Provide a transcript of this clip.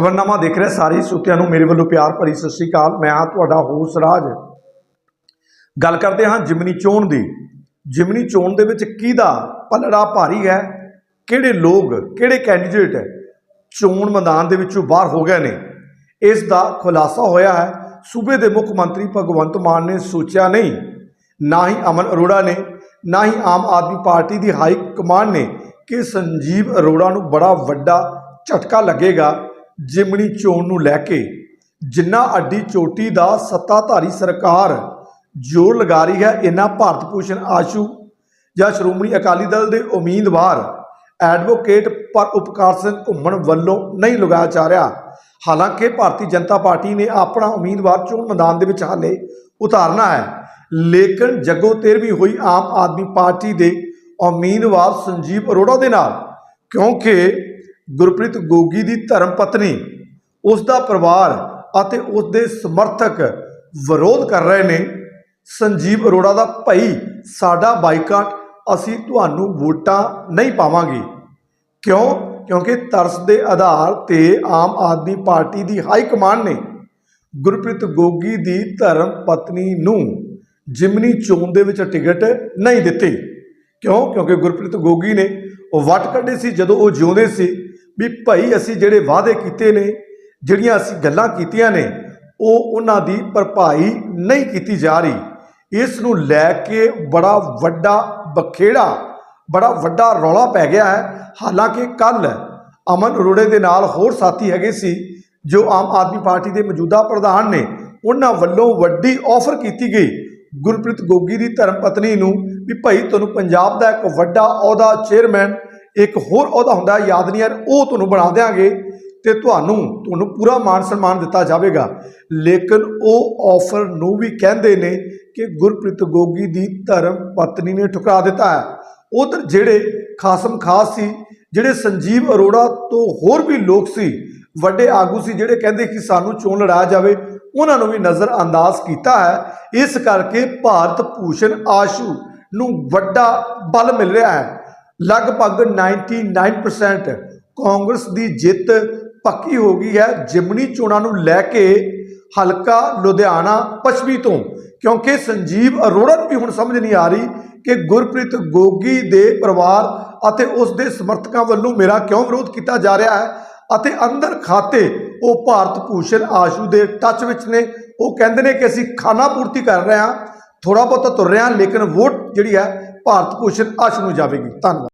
ਖਬਰਨਾਮਾ ਦੇਖ ਰਹੇ, ਸਾਰੇ ਸੁੱਤਿਆਂ ਨੂੰ ਮੇਰੇ ਵੱਲੋਂ ਪਿਆਰ ਭਰੀ ਸਤਿ ਸ੍ਰੀ ਅਕਾਲ। ਮੈਂ ਹਾਂ ਤੁਹਾਡਾ ਹੋਸ ਰਾਜ। ਗੱਲ ਕਰਦੇ ਹਾਂ ਜਿਮਨੀ ਚੋਣ ਦੀ। ਜਿਮਨੀ ਚੋਣ ਦੇ ਵਿੱਚ ਕਿਹਦਾ ਪਲੜਾ ਭਾਰੀ ਹੈ? ਕਿਹੜੇ ਲੋਕ, ਕਿਹੜੇ ਕੈਂਡੀਡੇਟ ਚੋਣ ਮੈਦਾਨ ਦੇ ਵਿੱਚੋਂ ਬਾਹਰ ਹੋ ਗਏ ਨੇ? ਇਸ ਦਾ ਖੁਲਾਸਾ ਹੋਇਆ ਹੈ। ਸੂਬੇ ਦੇ ਮੁੱਖ ਮੰਤਰੀ ਭਗਵੰਤ ਮਾਨ ਨੇ ਸੋਚਿਆ ਨਹੀਂ। ਨਾ ਹੀ ਅਮਨ ਅਰੋੜਾ ਨੇ, ਨਾ ਹੀ ਆਮ ਆਦਮੀ ਪਾਰਟੀ ਦੀ ਹਾਈ ਕਮਾਂਡ ਨੇ ਕਿ ਸੰਜੀਵ ਅਰੋੜਾ ਨੂੰ ਬੜਾ ਵੱਡਾ ਝਟਕਾ ਲੱਗੇਗਾ। ਜਿਮਣੀ ਚੋਣ ਨੂੰ ਲੈ ਕੇ ਜਿੰਨਾ ਅੱਡੀ ਚੋਟੀ ਦਾ ਸੱਤਾਧਾਰੀ ਸਰਕਾਰ ਜ਼ੋਰ ਲਗਾ ਰਹੀ ਹੈ, ਇਨਾ ਭਾਰਤ ਭੂਸ਼ਣ ਆਸ਼ੂ ਜਾਂ ਸ਼੍ਰੋਮਣੀ ਅਕਾਲੀ ਦਲ ਦੇ ਉਮੀਦਵਾਰ ਐਡਵੋਕੇਟ ਪਰ ਉਪਕਾਰ ਸਿੰਘ ਘੁੰਮਣ ਵੱਲੋਂ ਨਹੀਂ ਲਗਾਇਆ ਜਾ ਰਿਹਾ। ਹਾਲਾਂਕਿ ਭਾਰਤੀ ਜਨਤਾ ਪਾਰਟੀ ਨੇ ਆਪਣਾ ਉਮੀਦਵਾਰ ਚੋਣ ਮੈਦਾਨ ਦੇ ਵਿੱਚ ਹਾਲੇ ਉਤਾਰਨਾ ਹੈ, ਲੇਕਿਨ ਜੱਗੋ ਤੇਰਵੀਂ ਹੋਈ ਆਮ ਆਦਮੀ ਪਾਰਟੀ ਦੇ ਉਮੀਦਵਾਰ ਸੰਜੀਵ ਅਰੋੜਾ ਦੇ ਨਾਲ, ਕਿਉਂਕਿ ਗੁਰਪ੍ਰੀਤ ਗੋਗੀ ਦੀ ਧਰਮ ਪਤਨੀ, ਉਸ ਦਾ ਪਰਿਵਾਰ ਅਤੇ ਉਸ ਦੇ ਸਮਰਥਕ ਵਿਰੋਧ ਕਰ ਰਹੇ ਨੇ। ਸੰਜੀਵ ਅਰੋੜਾ ਦਾ, ਭਾਈ, ਸਾਡਾ ਬਾਈਕਾਟ, ਅਸੀਂ ਤੁਹਾਨੂੰ ਵੋਟਾਂ ਨਹੀਂ ਪਾਵਾਂਗੇ। ਕਿਉਂ? ਕਿਉਂਕਿ ਤਰਸ ਦੇ ਆਧਾਰ ਤੇ ਆਮ ਆਦਮੀ ਪਾਰਟੀ ਦੀ ਹਾਈ ਕਮਾਂਡ ਨੇ। ਗੁਰਪ੍ਰੀਤ ਗੋਗੀ ਦੀ ਧਰਮ ਪਤਨੀ ਨੂੰ ਜਿਮਨੀ ਚੋਣ ਦੇ ਵਿੱਚ ਟਿਕਟ ਨਹੀਂ ਦਿੱਤੀ। ਕਿਉਂ? ਕਿਉਂਕਿ ਗੁਰਪ੍ਰੀਤ ਗੋਗੀ ਨੇ ਉਹ ਵੱਟ ਕੱਢੇ ਸੀ ਜਦੋਂ ਉਹ ਜਿਉਂਦੇ ਸੀ। ਵੀ ਭਾਈ ਅਸੀਂ ਜਿਹੜੇ ਵਾਅਦੇ ਕੀਤੇ ਨੇ, ਜਿਹੜੀਆਂ ਅਸੀਂ ਗੱਲਾਂ ਕੀਤੀਆਂ ਨੇ, ਉਹ ਉਹਨਾਂ ਦੀ ਭਰਪਾਈ ਨਹੀਂ ਕੀਤੀ ਜਾ ਰਹੀ। ਇਸ ਨੂੰ ਲੈ ਕੇ ਬੜਾ ਵੱਡਾ ਬਖੇੜਾ, ਬੜਾ ਵੱਡਾ ਰੌਲਾ ਪੈ ਗਿਆ ਹੈ। ਹਾਲਾਂਕਿ ਕੱਲ ਅਮਨ ਅਰੋੜੇ ਦੇ ਨਾਲ ਹੋਰ ਸਾਥੀ ਹੈਗੇ ਸੀ, ਜੋ ਆਮ ਆਦਮੀ ਪਾਰਟੀ ਦੇ ਮੌਜੂਦਾ ਪ੍ਰਧਾਨ ਨੇ, ਉਹਨਾਂ ਵੱਲੋਂ ਵੱਡੀ ਆਫਰ ਕੀਤੀ ਗਈ। ਗੁਰਪ੍ਰੀਤ ਗੋਗੀ ਦੀ ਧਰਮ ਪਤਨੀ ਨੂੰ ਵੀ ਭਾਈ ਤੁਹਾਨੂੰ ਪੰਜਾਬ ਦਾ ਇੱਕ ਵੱਡਾ ਅਹੁਦਾ ਚੇਅਰਮੈਨ ਇੱਕ ਹੋਰ ਅਹੁਦਾ ਹੁੰਦਾ ਹੈ, ਯਾਦ ਨਹੀਂ ਯਾਰ ਉਹ ਤੁਹਾਨੂੰ ਬਣਾ ਦੇਾਂਗੇ ਤੇ ਤੁਹਾਨੂੰ ਤੁਹਾਨੂੰ ਪੂਰਾ ਮਾਨ ਸਨਮਾਨ ਦਿੱਤਾ ਜਾਵੇਗਾ। ਲੇਕਿਨ ਉਹ ਆਫਰ ਨੂੰ ਵੀ ਕਹਿੰਦੇ ਨੇ ਕਿ ਗੁਰਪ੍ਰੀਤ ਗੋਗੀ ਦੀ ਧਰਮ ਪਤਨੀ ਨੇ ਠੁਕਰਾ ਦਿੱਤਾ ਹੈ। ਉਧਰ ਜਿਹੜੇ ਖਾਸਮ ਖਾਸ ਸੀ ਜਿਹੜੇ ਸੰਜੀਵ ਅਰੋੜਾ ਤੋਂ ਹੋਰ ਵੀ ਲੋਕ ਸੀ ਵੱਡੇ ਆਗੂ ਸੀ ਜਿਹੜੇ ਕਹਿੰਦੇ ਕਿ ਸਾਨੂੰ ਚੋਣ ਲੜਾਇਆ ਜਾਵੇ ਉਹਨਾਂ ਨੂੰ ਵੀ ਨਜ਼ਰ ਅੰਦਾਜ਼ ਕੀਤਾ ਹੈ। ਇਸ ਕਰਕੇ ਭਾਰਤ ਭੂਸ਼ਣ ਆਸ਼ੂ ਨੂੰ ਵੱਡਾ ਬਲ ਮਿਲ ਰਿਹਾ ਹੈ। ਲਗਭਗ 99% ਕਾਂਗਰਸ ਦੀ ਜਿੱਤ ਪੱਕੀ ਹੋ ਗਈ ਹੈ। ਜਿਮਨੀ ਚੋਣਾਂ ਨੂੰ ਲੈ ਕੇ ਹਲਕਾ ਲੁਧਿਆਣਾ ਪੱਛਮੀ ਤੋਂ, ਕਿਉਂਕਿ ਸੰਜੀਵ ਅਰੋੜਾ ਨੂੰ ਵੀ ਹੁਣ ਸਮਝ ਨਹੀਂ ਆ ਰਹੀ ਕਿ ਗੁਰਪ੍ਰੀਤ ਗੋਗੀ ਦੇ ਪਰਿਵਾਰ ਅਤੇ ਉਸ ਦੇ ਸਮਰਥਕਾਂ ਵੱਲੋਂ ਮੇਰਾ ਕਿਉਂ ਵਿਰੋਧ ਕੀਤਾ ਜਾ ਰਿਹਾ ਹੈ ਅਤੇ ਅੰਦਰ ਖਾਤੇ ਉਹ ਭਾਰਤ ਭੂਸ਼ਣ ਆਸ਼ੂ ਦੇ ਟੱਚ ਵਿੱਚ ਨੇ। ਉਹ ਕਹਿੰਦੇ ਨੇ ਕਿ ਅਸੀਂ ਖਾਨਾ ਪੂਰਤੀ ਕਰ ਰਹੇ ਹਾਂ ਥੋੜਾ ਬਹੁਤਾ ਤੁਰ ਰਹੇ ਹਾਂ, ਲੇਕਿਨ ਵੋਟ ਜਿਹੜੀ ਹੈ ਭਾਰਤ ਭੂਸ਼ਣ ਆਸ਼ੂ ਨੂੰ ਜਾਵੇਗੀ। ਧੰਨਵਾਦ।